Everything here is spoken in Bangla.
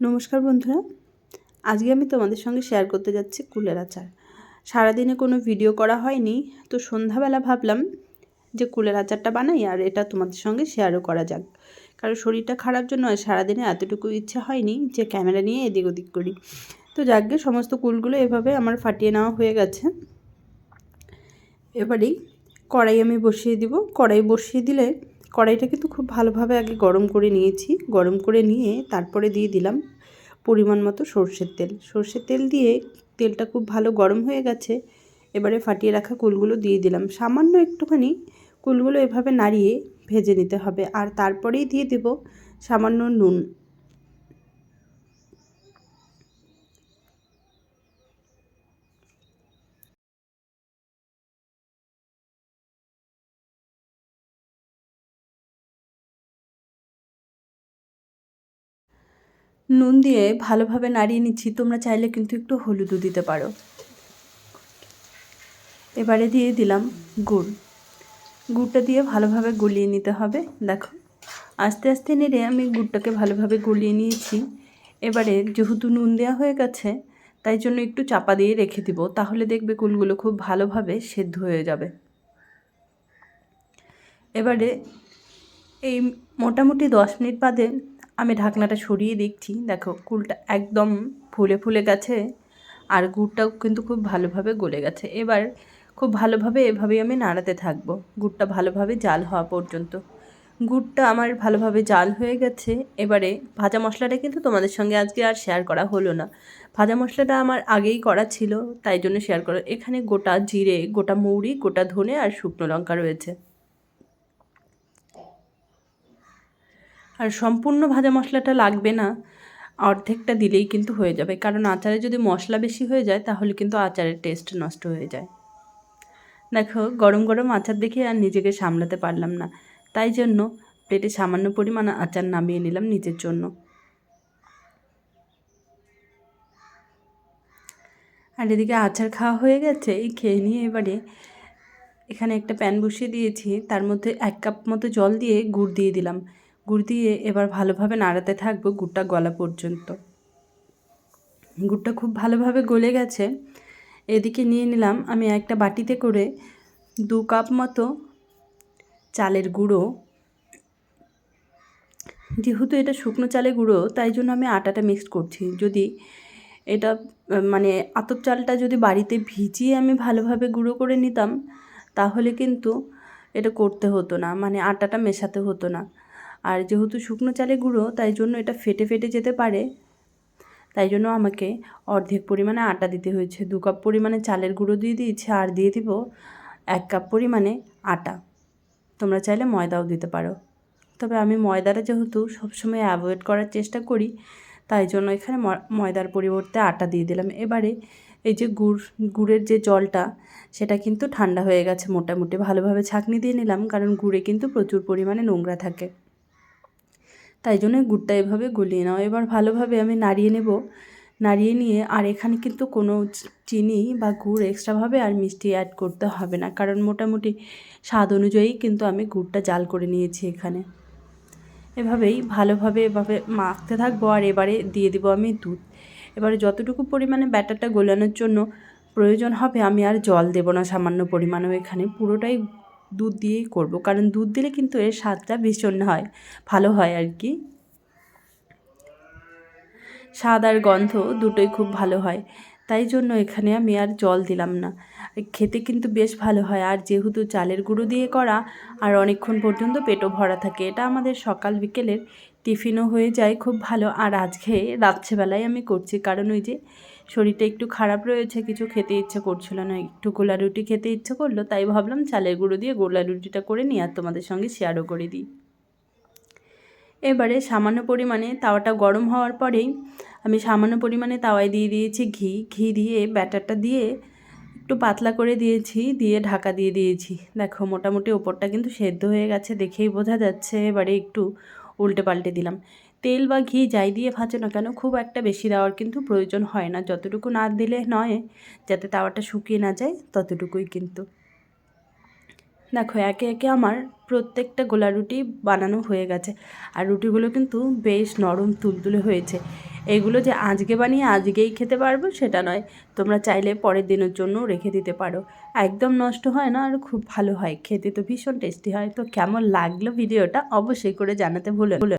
নমস্কার বন্ধুরা। আজকে আমি তোমাদের সঙ্গে শেয়ার করতে যাচ্ছি কুলের আচার। সারাদিনে কোনো ভিডিও করা হয়নি, তো সন্ধ্যাবেলা ভাবলাম যে কুলের আচারটা বানাই আর এটা তোমাদের সঙ্গে শেয়ারও করা যাক। কারণ শরীরটা খারাপ জন্য সারাদিনে এতটুকু ইচ্ছে হয়নি যে ক্যামেরা নিয়ে এদিক ওদিক করি। তো যাকগে সমস্ত কুলগুলো এভাবে আমার ফাটিয়ে নেওয়া হয়ে গেছে। এবারেই কড়াই আমি বসিয়ে দিব। কড়াই বসিয়ে দিলে কড়াইটা কিন্তু খুব ভালোভাবে আগে গরম করে নিয়েছি। গরম করে নিয়ে তারপরে দিয়ে দিলাম পরিমাণ মতো সর্ষের তেল। সর্ষের তেল দিয়ে তেলটা খুব ভালো গরম হয়ে গেছে। এবারে ফাটিয়ে রাখা কুলগুলো দিয়ে দিলাম। সামান্য একটুখানি কুলগুলো এভাবে নাড়িয়ে ভেজে নিতে হবে। আর তারপরেই দিয়ে দেব সামান্য নুন। নুন দিয়ে ভালোভাবে নাড়িয়ে নিচ্ছি। তোমরা চাইলে কিন্তু একটু হলুদও দিতে পারো। এবারে দিয়ে দিলাম গুড়। গুড়টা দিয়ে ভালোভাবে গুলিয়ে নিতে হবে। দেখো, আস্তে আস্তে নেড়ে আমি গুড়টাকে ভালোভাবে গুলিয়ে নিয়েছি। এবারে যেহেতু নুন দেওয়া হয়ে গেছে, তাই জন্য একটু চাপা দিয়ে রেখে দিব। তাহলে দেখবে কুলগুলো খুব ভালোভাবে সেদ্ধ হয়ে যাবে। এবারে এই মোটামুটি দশ মিনিট বাদে আমি ঢাকনাটা সরিয়ে দেখছি। দেখো, কুলটা একদম ফুলে ফুলে গেছে আর গুড়টাও কিন্তু খুব ভালোভাবে গলে গেছে। এবার খুব ভালোভাবে এভাবেই আমি নাড়াতে থাকব। গুড়টা ভালোভাবে জাল হওয়া পর্যন্ত। গুড়টা আমার ভালোভাবে জাল হয়ে গেছে। এবারে ভাজা মশলাটা কিন্তু তোমাদের সঙ্গে আজকে আর শেয়ার করা হলো না। ভাজা মশলাটা আমার আগেই করা ছিল, তাই জন্য শেয়ার করা। এখানে গোটা জিরে, গোটা মৌরি, গোটা ধনে আর শুকনো লঙ্কা রয়েছে। আর সম্পূর্ণ ভাজা মশলাটা লাগবে না, অর্ধেকটা দিলেই কিন্তু হয়ে যাবে। কারণ আচারে যদি মশলা বেশি হয়ে যায়, তাহলে কিন্তু আচারের টেস্ট নষ্ট হয়ে যায়। দেখো, গরম গরম আচার দেখে আর নিজেকে সামলাতে পারলাম না। তাই জন্য প্লেটে সামান্য পরিমাণ আচার নামিয়ে নিলাম নিজের জন্য। আর এদিকে আচার খাওয়া হয়ে গেছে, এই খেয়ে নিয়ে এবারে এখানে একটা প্যান বসিয়ে দিয়েছি। তার মধ্যে এক কাপ মতো জল দিয়ে গুড় দিয়ে দিলাম। গুড় দিয়ে এবার ভালোভাবে নাড়াতে থাকব গুড়টা গলা পর্যন্ত। গুড়টা খুব ভালোভাবে গলে গেছে। এদিকে নিয়ে নিলাম আমি একটা বাটিতে করে দু কাপ মতো চালের গুঁড়ো। যেহেতু এটা শুকনো চালের গুঁড়ো, তাই জন্য আমি আটাটা মিক্সড করছি। যদি এটা মানে আতপ চালটা যদি বাড়িতে ভিজিয়ে আমি ভালোভাবে গুঁড়ো করে নিতাম, তাহলে কিন্তু এটা করতে হতো না মানে আটাটা মেশাতে হতো না। আর যেহেতু শুকনো চালের গুঁড়ো, তাই জন্য এটা ফেটে ফেটে যেতে পারে। তাই জন্য আমাকে অর্ধেক পরিমাণে আটা দিতে হয়েছে। দু কাপ পরিমাণে চালের গুঁড়ো দিয়ে দিয়েছি, আর দিয়ে দিব এক কাপ পরিমাণে আটা। তোমরা চাইলে ময়দাও দিতে পারো। তবে আমি ময়দাটা যেহেতু সবসময় অ্যাভয়েড করার চেষ্টা করি, তাই জন্য এখানে ময়দার পরিবর্তে আটা দিয়ে দিলাম। এবারে এই যে গুড়, গুড়ের যে জলটা, সেটা কিন্তু ঠান্ডা হয়ে গেছে। মোটামুটি ভালোভাবে ছাঁকনি দিয়ে নিলাম, কারণ গুড়ে কিন্তু প্রচুর পরিমাণে নোংরা থাকে। তাই জন্য গুড়টা এভাবে গলিয়ে নাও। এবার ভালোভাবে আমি নাড়িয়ে নেব। নাড়িয়ে নিয়ে আর এখানে কিন্তু কোনো চিনি বা গুড় এক্সট্রাভাবে আর মিষ্টি অ্যাড করতে হবে না। কারণ মোটামুটি স্বাদ অনুযায়ী কিন্তু আমি গুড়টা জাল করে নিয়েছি এখানে। এভাবেই ভালোভাবে এভাবে মাখতে থাকব আর এবারে দিয়ে দেবো আমি দুধ। এবারে যতটুকু পরিমাণে ব্যাটারটা গোলানোর জন্য প্রয়োজন হবে আমি আর জল দেবো না সামান্য পরিমাণেও এখানে। পুরোটাই দুধ দিয়েই করব। কারণ দুধ দিলে কিন্তু এর স্বাদটা ভীষণ হয়, ভালো হয় আর কি। স্বাদ আর গন্ধ দুটোই খুব ভালো হয়। তাই জন্য এখানে আমি আর জল দিলাম না। খেতে কিন্তু বেশ ভালো হয়। আর যেহেতু চালের গুঁড়ো দিয়ে করা, আর অনেকক্ষণ পর্যন্ত পেটও ভরা থাকে, এটা আমাদের সকাল বিকেলের টিফিনও হয়ে যায় খুব ভালো। আর আজকে রাত্রেবেলায় আমি করছি, কারণ ওই যে শরীরটা একটু খারাপ রয়েছে, কিছু খেতে ইচ্ছে করছিল না। একটু গোলা রুটি খেতে ইচ্ছে করল, তাই ভাবলাম চালের গুঁড়ো দিয়ে গোলা রুটিটা করে নিই আর তোমাদের সঙ্গে শেয়ারও করে দিই। এবারে সামান্য পরিমাণে তাওয়াটা গরম হওয়ার পরেই আমি সামান্য পরিমাণে তাওয়ায় দিয়ে দিয়েছি ঘি। ঘি দিয়ে ব্যাটারটা দিয়ে একটু পাতলা করে দিয়েছি, দিয়ে ঢাকা দিয়ে দিয়েছি। দেখো, মোটামুটি ওপরটা কিন্তু সেদ্ধ হয়ে গেছে দেখেই বোঝা যাচ্ছে। এবারে একটু উল্টে পাল্টে দিলাম। তেল বা ঘি যাই দিয়ে ভাজো না কেন, খুব একটা বেশি দেওয়ার কিন্তু প্রয়োজন হয় না। যতটুকু না দিলে নয়, যাতে তাওয়াটা শুকিয়ে না যায়, ততটুকুই কিন্তু। দেখো, একে একে আমার প্রত্যেকটা গোলা রুটি বানানো হয়ে গেছে। আর রুটিগুলো কিন্তু বেশ নরম তুলতুলে হয়েছে। এগুলো যে আজকে বানিয়ে আজকেই খেতে পারব সেটা নয়, তোমরা চাইলে পরের দিনের জন্য রেখে দিতে পারো। একদম নষ্ট হয় না, আর খুব ভালো হয়। খেতে তো ভীষণ টেস্টি হয়। তো কেমন লাগল ভিডিওটা অবশ্যই করে জানাতে ভুলে